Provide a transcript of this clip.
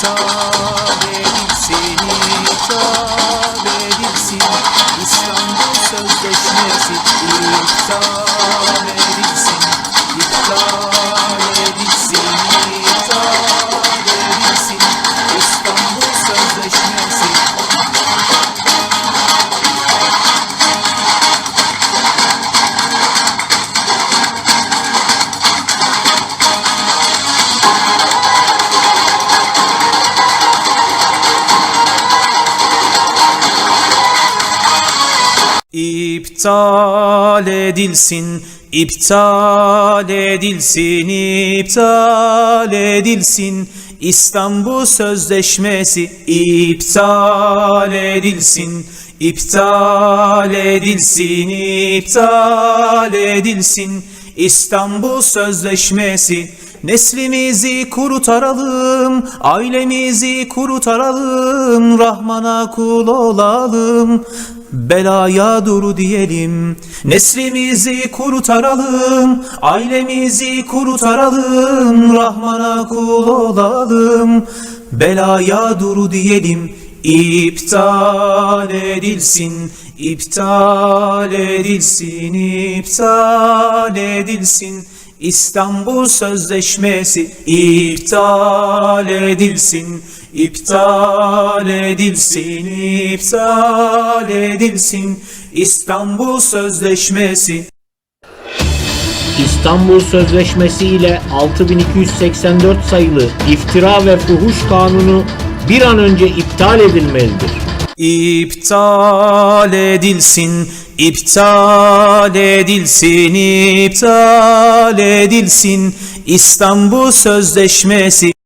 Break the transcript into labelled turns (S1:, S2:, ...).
S1: hitap edip seni hitap edipsin İstanbul Sözleşmesi iptal İptal edilsin, iptal edilsin, iptal edilsin. İstanbul Sözleşmesi iptal edilsin, iptal edilsin, iptal edilsin. İstanbul Sözleşmesi Neslimizi kurutaralım, ailemizi kurutaralım, Rahman'a kul olalım, belaya dur diyelim. Neslimizi kurutaralım, ailemizi kurutaralım, Rahman'a kul olalım, belaya dur diyelim. İptal edilsin, iptal edilsin, iptal edilsin. İstanbul Sözleşmesi iptal edilsin, iptal edilsin, iptal edilsin. İstanbul Sözleşmesi
S2: İstanbul Sözleşmesi ile 6284 sayılı iftira ve fuhuş kanunu bir an önce iptal edilmelidir.
S1: İptal edilsin, iptal edilsin, iptal edilsin. İstanbul Sözleşmesi